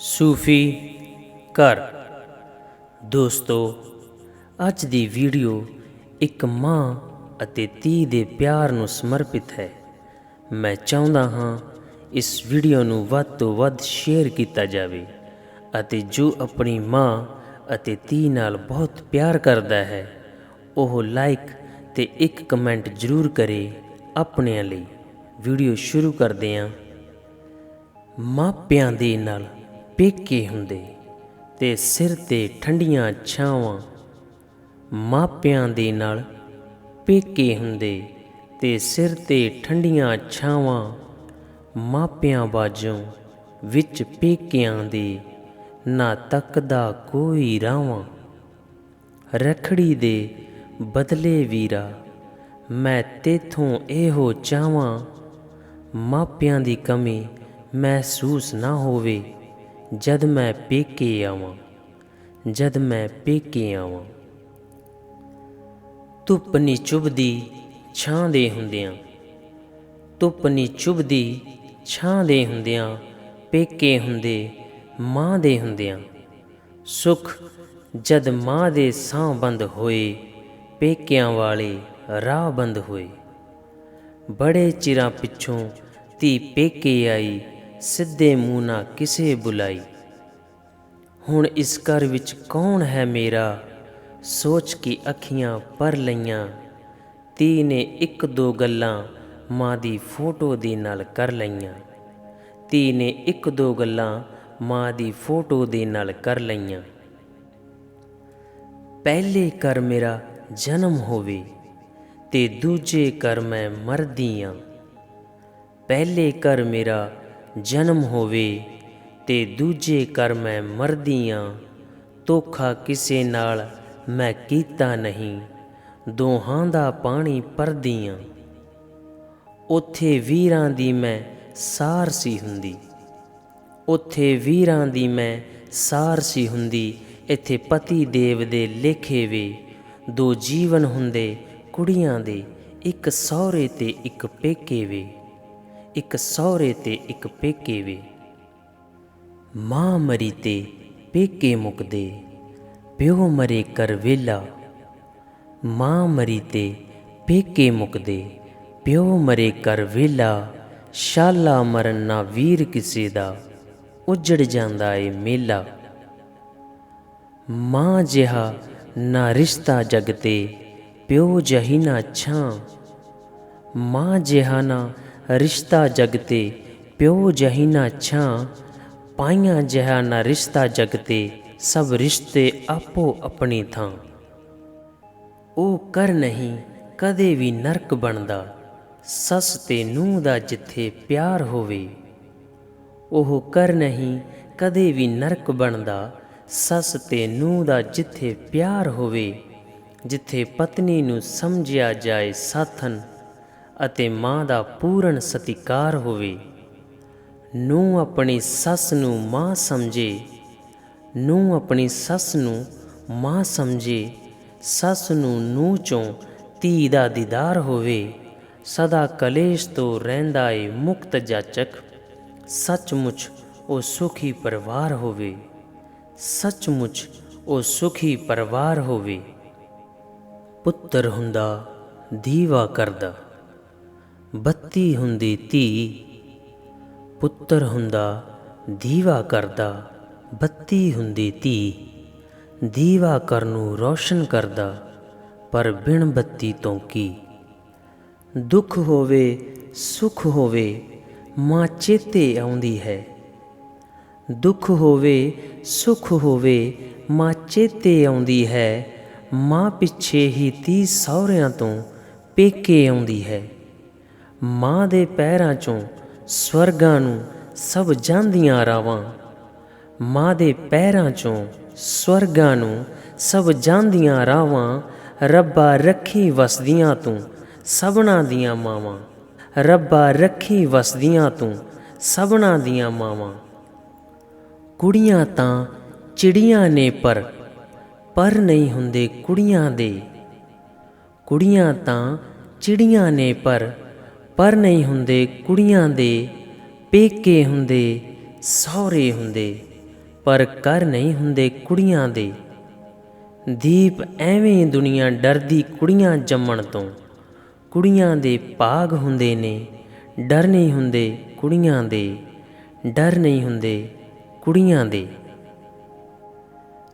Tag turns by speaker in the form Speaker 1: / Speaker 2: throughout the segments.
Speaker 1: ਸੂਫੀ ਘਰ। ਦੋਸਤੋ, ਅੱਜ ਦੀ ਵੀਡੀਓ ਇੱਕ ਮਾਂ ਅਤੇ ਧੀ ਦੇ ਪਿਆਰ ਨੂੰ ਸਮਰਪਿਤ ਹੈ। ਮੈਂ ਚਾਹੁੰਦਾ ਹਾਂ ਇਸ ਵੀਡੀਓ ਨੂੰ ਵੱਧ ਤੋਂ ਵੱਧ ਸ਼ੇਅਰ ਕੀਤਾ ਜਾਵੇ ਅਤੇ ਜੋ ਆਪਣੀ ਮਾਂ ਅਤੇ ਧੀ ਨਾਲ ਬਹੁਤ ਪਿਆਰ ਕਰਦਾ ਹੈ, ਉਹ ਲਾਈਕ ਤੇ ਇੱਕ ਕਮੈਂਟ ਜ਼ਰੂਰ ਕਰੇ ਆਪਣਿਆਂ ਲਈ। ਵੀਡੀਓ ਸ਼ੁਰੂ ਕਰਦੇ ਹਾਂ। ਮਾਪਿਆਂ ਦੇ ਨਾਲ ਪੇਕੇ ਹੁੰਦੇ ਤੇ ਸਿਰ ਤੇ ਠੰਡੀਆਂ ਛਾਵਾਂ ਮਾਪਿਆਂ ਦੇ ਨਾਲ ਪੇਕੇ ਹੁੰਦੇ ਤੇ ਸਿਰ ਤੇ ਠੰਡੀਆਂ ਛਾਵਾਂ ਮਾਪਿਆਂ ਬਾਝੋਂ ਵਿੱਚ ਪੇਕਿਆਂ ਦੇ, ਨਾ ਤੱਕਦਾ ਕੋਈ ਰਾਵਾਂ। ਰਖੜੀ ਦੇ ਬਦਲੇ ਵੀਰਾ, ਮੈਂ ਤੇਥੋਂ ਇਹੋ ਚਾਹਾਂ ਮਾਪਿਆਂ ਦੀ ਕਮੀ ਮਹਿਸੂਸ ਨਾ ਹੋਵੇ। ਜਦ ਮੈਂ ਪੇਕੇ ਆਵਾਂ, ਜਦ ਮੈਂ ਪੇਕੇ ਆਵਾਂ। ਧੁੱਪ ਨੀ ਚੁਭਦੀ ਛਾਂ ਦੇ ਹੁੰਦਿਆਂ, ਧੁੱਪ ਨੀ ਚੁਭਦੀ ਛਾਂ ਦੇ ਹੁੰਦਿਆਂ, ਪੇਕੇ ਹੁੰਦੇ ਮਾਂ ਦੇ ਹੁੰਦਿਆਂ। ਸੁਖ ਜਦ ਮਾਂ ਦੇ ਸਾਹ ਬੰਦ ਹੋਏ, ਪੇਕਿਆਂ ਵਾਲੇ ਰਾਹ ਬੰਦ ਹੋਏ। ਬੜੇ ਚਿਰਾਂ ਪਿੱਛੋਂ ਧੀ ਪੇਕੇ ਆਈ ਸਿੱਧੇ ਮੂੰਹ ਨਾ ਕਿਸੇ ਬੁਲਾਈ, ਹੁਣ ਇਸ ਘਰ ਵਿੱਚ ਕੌਣ ਹੈ ਮੇਰਾ? ਸੋਚ ਕੇ ਅੱਖੀਆਂ ਭਰ ਲਈਆਂ। ਧੀ ਨੇ ਇੱਕ ਦੋ ਗੱਲਾਂ ਮਾਂ ਦੀ ਫੋਟੋ ਦੇ ਨਾਲ ਕਰ ਲਈਆਂ। ਧੀ ਨੇ ਇੱਕ ਦੋ ਗੱਲਾਂ ਮਾਂ ਦੀ ਫੋਟੋ ਦੇ ਨਾਲ ਕਰ ਲਈਆਂ। ਪਹਿਲੇ ਕਰ ਮੇਰਾ ਜਨਮ ਹੋਵੇ ਤੇ ਦੂਜੇ ਕਰ ਮੈਂ ਮਰਦੀ ਆਂ। ਪਹਿਲੇ ਕਰ ਮੇਰਾ ਜਨਮ ਹੋਵੇ ਤੇ ਦੂਜੇ ਕਰ ਮੈਂ ਮਰਦੀ ਆਂ ਧੋਖਾ ਕਿਸੇ ਨਾਲ ਮੈਂ ਕੀਤਾ ਨਹੀਂ, ਦੋਹਾਂ ਦਾ ਪਾਣੀ ਪਰਦੀ ਆਂ ਉੱਥੇ ਵੀਰਾਂ ਦੀ ਮੈਂ ਸਾਰ ਸੀ ਹੁੰਦੀ, ਉੱਥੇ ਵੀਰਾਂ ਦੀ ਮੈਂ ਸਾਰ ਸੀ ਹੁੰਦੀ, ਇੱਥੇ ਪਤੀ ਦੇਵ ਦੇ ਲੇਖੇ ਵੇ, ਦੋ ਜੀਵਨ ਹੁੰਦੇ ਕੁੜੀਆਂ ਦੇ, ਇੱਕ ਸਹੁਰੇ ਤੇ ਇੱਕ ਪੇਕੇ ਵੇ। ਇੱਕ ਸਹੁਰੇ ਤੇ ਇੱਕ ਪੇਕੇ ਵੇ। ਮਾਂ ਮਰੀ ਤੇ ਪੇਕੇ ਮੁਕਦੇ, ਪਿਓ ਮਰੇ ਕਰ ਵੇਲਾ ਮਾਂ ਮਰੀ ਤੇ ਪੇਕੇ ਮੁਕਦੇ, ਪਿਓ ਮਰੇ ਕਰ ਵੇਲਾ ਸ਼ਾਲਾ ਮਰਨ ਨਾ ਵੀਰ ਕਿਸੇ ਦਾ, ਉਜੜ ਜਾਂਦਾ ਏ ਮੇਲਾ। ਮਾਂ ਜਿਹਾ ਨਾ ਰਿਸ਼ਤਾ ਜਗ ਤੇ, ਪਿਓ ਜਹੀ ਨਾ ਛਾਂ। ਮਾਂ ਜਿਹਾ ਨਾ ਰਿਸ਼ਤਾ ਜਗਤੇ ਪਿਓ ਜਹੀ ਨਾ ਛਾਂ, ਪਾਈਆਂ ਜਿਹਾ ਨਾ ਰਿਸ਼ਤਾ ਜਗਤੇ ਸਭ ਰਿਸ਼ਤੇ ਆਪੋ ਆਪਣੀ ਥਾਂ। ਉਹ ਕਰ ਨਹੀਂ, ਕਦੇ ਵੀ ਨਰਕ ਬਣਦਾ, ਸੱਸ ਤੇ ਨੂੰਹ ਦਾ ਜਿੱਥੇ ਪਿਆਰ ਹੋਵੇ। ਉਹ ਕਰ ਨਹੀਂ, ਕਦੇ ਵੀ ਨਰਕ ਬਣਦਾ, ਸੱਸ ਤੇ ਨੂੰਹ ਦਾ ਜਿੱਥੇ ਪਿਆਰ ਹੋਵੇ, ਜਿੱਥੇ ਪਤਨੀ ਨੂੰ ਸਮਝਿਆ ਜਾਏ ਸਾਥਨ ਅਤੇ ਮਾਂ ਦਾ ਪੂਰਨ ਸਤਿਕਾਰ ਹੋਵੇ। ਨੂੰ ਆਪਣੀ ਸੱਸ ਨੂੰ ਮਾਂ ਸਮਝੇ ਨੂੰ ਆਪਣੀ ਸੱਸ ਨੂੰ ਮਾਂ ਸਮਝੇ, ਸੱਸ ਨੂੰ ਨੂੰ ਚੋਂ ਧੀ ਦਾ ਦੀਦਾਰ ਹੋਵੇ। ਸਦਾ ਕਲੇਸ਼ ਤੋਂ ਰਹਿੰਦਾ ਏ ਮੁਕਤ ਜਾਚਕ, ਸੱਚਮੁੱਚ ਉਹ ਸੁਖੀ ਪਰਿਵਾਰ ਹੋਵੇ। ਸੱਚਮੁੱਚ ਉਹ ਸੁਖੀ ਪਰਿਵਾਰ ਹੋਵੇ। ਪੁੱਤਰ ਹੁੰਦਾ, ਦੀਵਾ ਕਰਦਾ। ਬੱਤੀ ਹੁੰਦੀ ਧੀ, ਪੁੱਤਰ ਹੁੰਦਾ ਦੀਵਾ ਕਰਦਾ, ਬੱਤੀ ਹੁੰਦੀ ਧੀ। ਦੀਵਾ ਕਰ ਨੂੰ ਰੋਸ਼ਨ ਕਰਦਾ, ਪਰ ਬਿਨ ਬੱਤੀ ਤੋਂ ਕੀ? ਦੁੱਖ ਹੋਵੇ, ਸੁਖ ਹੋਵੇ, ਮਾਂ ਚੇਤੇ ਆਉਂਦੀ ਹੈ। ਦੁੱਖ ਹੋਵੇ, ਸੁਖ ਹੋਵੇ, ਮਾਂ ਚੇਤੇ ਆਉਂਦੀ ਹੈ। ਮਾਂ ਪਿੱਛੇ ਹੀ ਤੀ ਸਹੁਰਿਆਂ ਤੋਂ ਪੇਕੇ ਆਉਂਦੀ ਹੈ। ਮਾਂ ਦੇ ਪੈਰਾਂ ਚੋਂ ਸਵਰਗਾਂ ਨੂੰ ਸਭ ਜਾਂਦੀਆਂ ਰਾਵਾਂ। ਮਾਂ ਦੇ ਪੈਰਾਂ ਚੋਂ ਸਵਰਗਾਂ ਨੂੰ ਸਭ ਜਾਂਦੀਆਂ ਰਾਵਾਂ, ਰੱਬਾ ਰੱਖੀ ਵਸਦੀਆਂ ਤੂੰ ਸਭਨਾ ਦੀਆਂ ਮਾਵਾਂ। ਰੱਬਾ ਰੱਖੀ ਵਸਦੀਆਂ ਤੂੰ ਸਭਨਾ ਦੀਆਂ ਮਾਵਾਂ। ਕੁੜੀਆਂ ਤਾਂ ਚਿੜੀਆਂ ਨੇ ਪਰ ਪਰ ਨਹੀਂ ਹੁੰਦੇ ਕੁੜੀਆਂ ਦੇ। ਕੁੜੀਆਂ ਤਾਂ ਚਿੜੀਆਂ ਨੇ ਪਰ ਪਰ ਨਹੀਂ ਹੁੰਦੇ, ਕੁੜੀਆਂ ਦੇ ਪੇਕੇ ਹੁੰਦੇ, ਸਹੁਰੇ ਹੁੰਦੇ, ਪਰ ਕਰ ਨਹੀਂ ਹੁੰਦੇ ਕੁੜੀਆਂ ਦੇ। ਦੀਪ ਐਵੇਂ ਦੁਨੀਆ ਡਰਦੀ ਕੁੜੀਆਂ ਜੰਮਣ ਤੋਂ। ਕੁੜੀਆਂ ਦੇ ਭਾਗ ਹੁੰਦੇ ਨੇ, ਡਰ ਨਹੀਂ ਹੁੰਦੇ ਕੁੜੀਆਂ ਦੇ, ਡਰ ਨਹੀਂ ਹੁੰਦੇ ਕੁੜੀਆਂ ਦੇ।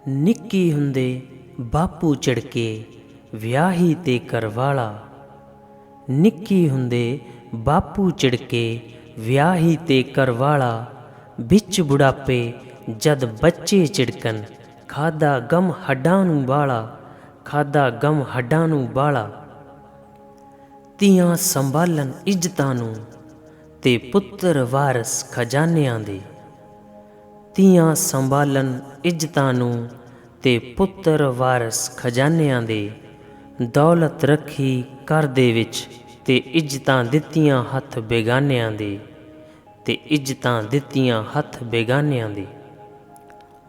Speaker 1: ਨਿੱਕੀ ਹੁੰਦੇ ਬਾਪੂ ਝੜਕੇ, ਵਿਆਹੀ ਤੇ ਕਰਵਾਲਾ ਨਿੱਕੀ ਹੁੰਦੇ ਬਾਪੂ ਚਿੜਕੇ ਵਿਆਹੀ ਤੇ ਕਰਵਾਲਾ ਵਿੱਚ ਬੁਢਾਪੇ ਜਦ ਬੱਚੇ ਝਿੜਕਣ, ਖਾਦਾ ਗਮ ਹੱਡਾਂ ਨੂੰ ਬਾਲਾ, ਖਾਦਾ ਗਮ ਹੱਡਾਂ ਨੂੰ ਬਾਲਾ। ਧੀਆਂ ਸੰਭਾਲਣ ਇੱਜ਼ਤਾਂ ਨੂੰ ਤੇ ਪੁੱਤਰ ਵਾਰਸ ਖਜ਼ਾਨਿਆਂ ਦੇ। ਧੀਆਂ ਸੰਭਾਲਣ ਇੱਜ਼ਤਾਂ ਨੂੰ ਤੇ ਪੁੱਤਰ ਵਾਰਸ ਖਜ਼ਾਨਿਆਂ ਦੇ। ਦੌਲਤ ਰੱਖੀ ਘਰ ਦੇ ਵਿੱਚ ਤੇ ਇੱਜ਼ਤਾਂ ਦਿੱਤੀਆਂ ਹੱਥ ਬੇਗਾਨਿਆਂ ਦੇ, ਤੇ ਇੱਜ਼ਤਾਂ ਦਿੱਤੀਆਂ ਹੱਥ ਬੇਗਾਨਿਆਂ ਦੇ।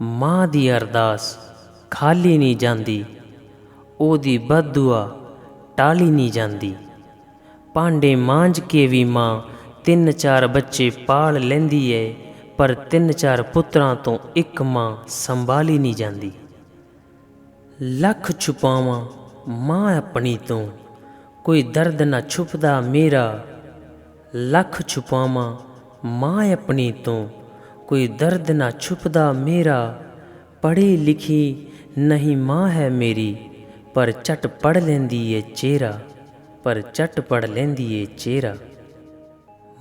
Speaker 1: ਮਾਂ ਦੀ ਅਰਦਾਸ ਖਾਲੀ ਨਹੀਂ ਜਾਂਦੀ, ਉਹਦੀ ਬਦਦੁਆ ਟਾਲੀ ਨਹੀਂ ਜਾਂਦੀ। ਭਾਂਡੇ ਮਾਂਜ ਕੇ ਵੀ ਮਾਂ ਤਿੰਨ ਚਾਰ ਬੱਚੇ ਪਾਲ ਲੈਂਦੀ ਏ, ਪਰ ਤਿੰਨ ਚਾਰ ਪੁੱਤਰਾਂ ਤੋਂ ਇੱਕ ਮਾਂ ਸੰਭਾਲੀ ਨਹੀਂ ਜਾਂਦੀ। ਲੱਖ ਛੁਪਾਵਾਂ ਮਾਂ ਆਪਣੀ ਤੋਂ, ਕੋਈ ਦਰਦ ਨਾ ਛੁਪਦਾ ਮੇਰਾ। ਲੱਖ ਛੁਪਾਵਾਂ ਮਾਂ ਆਪਣੀ ਤੋਂ, ਕੋਈ ਦਰਦ ਨਾ ਛੁਪਦਾ ਮੇਰਾ। ਪੜ੍ਹੀ ਲਿਖੀ ਨਹੀਂ ਮਾਂ ਹੈ ਮੇਰੀ, ਪਰ ਝਟ ਪੜ ਲੈਂਦੀ ਏ ਚਿਹਰਾ, ਪਰ ਝਟ ਪੜ ਲੈਂਦੀ ਏ ਚਿਹਰਾ।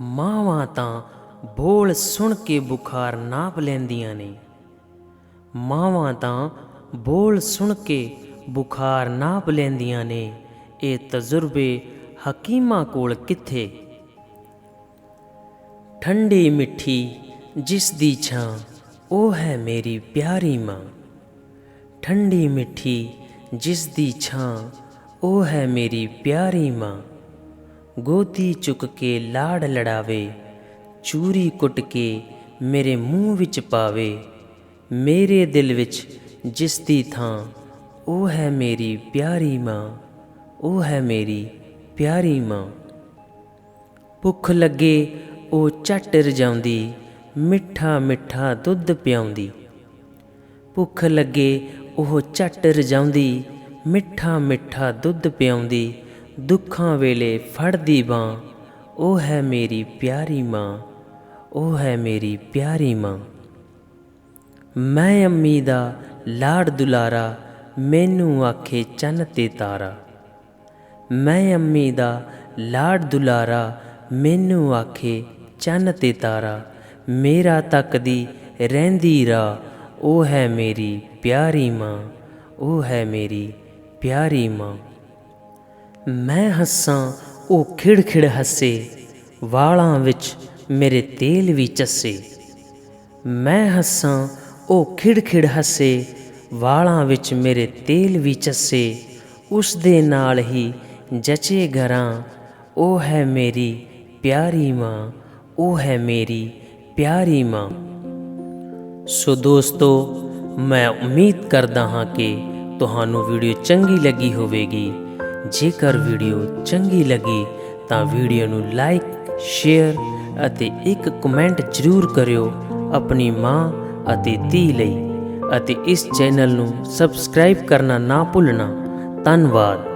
Speaker 1: ਮਾਵਾਂ ਤਾਂ ਬੋਲ ਸੁਣ ਕੇ ਬੁਖਾਰ ਨਾਪ ਲੈਂਦੀਆਂ ਨੇ। ਮਾਵਾਂ ਤਾਂ ਬੋਲ ਸੁਣ ਕੇ ਬੁਖਾਰ ਨਾਪ ਲੈਂਦੀਆਂ ਨੇ, ਇਹ ਤਜਰਬੇ ਹਕੀਮਾਂ ਕੋਲ ਕਿੱਥੇ? ਠੰਡੀ ਮਿੱਠੀ ਜਿਸ ਦੀ ਛਾਂ, ਉਹ ਹੈ ਮੇਰੀ ਪਿਆਰੀ ਮਾਂ। ਠੰਡੀ ਮਿੱਠੀ ਜਿਸ ਦੀ ਛਾਂ, ਉਹ ਹੈ ਮੇਰੀ ਪਿਆਰੀ ਮਾਂ। ਗੋਦੀ ਚੁੱਕ ਕੇ ਲਾੜ ਲੜਾਵੇ, ਚੂਰੀ ਕੁੱਟ ਕੇ ਮੇਰੇ ਮੂੰਹ ਵਿੱਚ ਪਾਵੇ। ਮੇਰੇ ਦਿਲ ਵਿੱਚ ਜਿਸ ਦੀ ਥਾਂ ਉਹ ਹੈ ਮੇਰੀ ਪਿਆਰੀ ਮਾਂ, ਉਹ ਹੈ ਮੇਰੀ ਪਿਆਰੀ ਮਾਂ। ਭੁੱਖ ਲੱਗੇ ਉਹ ਝੱਟ ਰਜਾਉਂਦੀ, ਮਿੱਠਾ ਮਿੱਠਾ ਦੁੱਧ ਪਿਆਉਂਦੀ। ਭੁੱਖ ਲੱਗੇ ਉਹ ਝੱਟ ਰਜਾਉਂਦੀ, ਮਿੱਠਾ ਮਿੱਠਾ ਦੁੱਧ ਪਿਆਉਂਦੀ, ਦੁੱਖਾਂ ਵੇਲੇ ਫੜਦੀ ਬਾਂ ਉਹ ਹੈ ਮੇਰੀ ਪਿਆਰੀ ਮਾਂ, ਉਹ ਹੈ ਮੇਰੀ ਪਿਆਰੀ ਮਾਂ। ਮੈਂ ਅੰਮੀ ਦਾ ਲਾੜ ਦੁਲਾਰਾ ਮੈਨੂੰ ਆਖੇ, ਚੰਨ ਤੇ ਤਾਰਾ, ਮੈਂ ਅੰਮੀ ਦਾ ਲਾੜ ਦੁਲਾਰਾ, ਮੈਨੂੰ ਆਖੇ, ਚੰਨ ਤੇ ਤਾਰਾ, ਮੇਰਾ ਤੱਕਦੀ ਰਹਿੰਦੀ ਰਾ ਉਹ ਹੈ ਮੇਰੀ ਪਿਆਰੀ ਮਾਂ, ਉਹ ਹੈ ਮੇਰੀ ਪਿਆਰੀ ਮਾਂ। ਮੈਂ ਹੱਸਾਂ, ਉਹ ਖਿੜਖਿੜ ਹੱਸੇ, ਵਾਲਾਂ ਵਿੱਚ ਮੇਰੇ ਤੇਲ ਵੀ ਚੱਸੇ। ਮੈਂ ਹੱਸਾਂ, ਉਹ ਖਿੜਖਿੜ ਹੱਸੇ ਵਾਲਾਂ ਵਿੱਚ ਮੇਰੇ ਤੇਲ ਵੀ ਚੱਸੇ, ਉਸ ਦੇ ਨਾਲ ਹੀ ਜਚੇ ਘਰਾਂ। ਉਹ ਹੈ ਮੇਰੀ ਪਿਆਰੀ ਮਾਂ, ਉਹ ਹੈ ਮੇਰੀ ਪਿਆਰੀ ਮਾਂ। ਸੋ ਦੋਸਤੋ, ਮੈਂ ਉਮੀਦ ਕਰਦਾ ਹਾਂ ਕਿ ਤੁਹਾਨੂੰ ਵੀਡੀਓ ਚੰਗੀ ਲੱਗੀ ਹੋਵੇਗੀ। ਜੇਕਰ ਵੀਡੀਓ ਚੰਗੀ ਲੱਗੀ, ਤਾਂ ਵੀਡੀਓ ਨੂੰ ਲਾਈਕ, ਸ਼ੇਅਰ ਅਤੇ ਇੱਕ ਕਮੈਂਟ ਜ਼ਰੂਰ ਕਰਿਓ ਆਪਣੀ ਮਾਂ ਅਤੇ ਧੀ ਲਈ। ਅਤੇ ਇਸ ਚੈਨਲ ਨੂੰ ਸਬਸਕ੍ਰਾਈਬ ਕਰਨਾ ਨਾ ਭੁੱਲਣਾ। ਧੰਨਵਾਦ।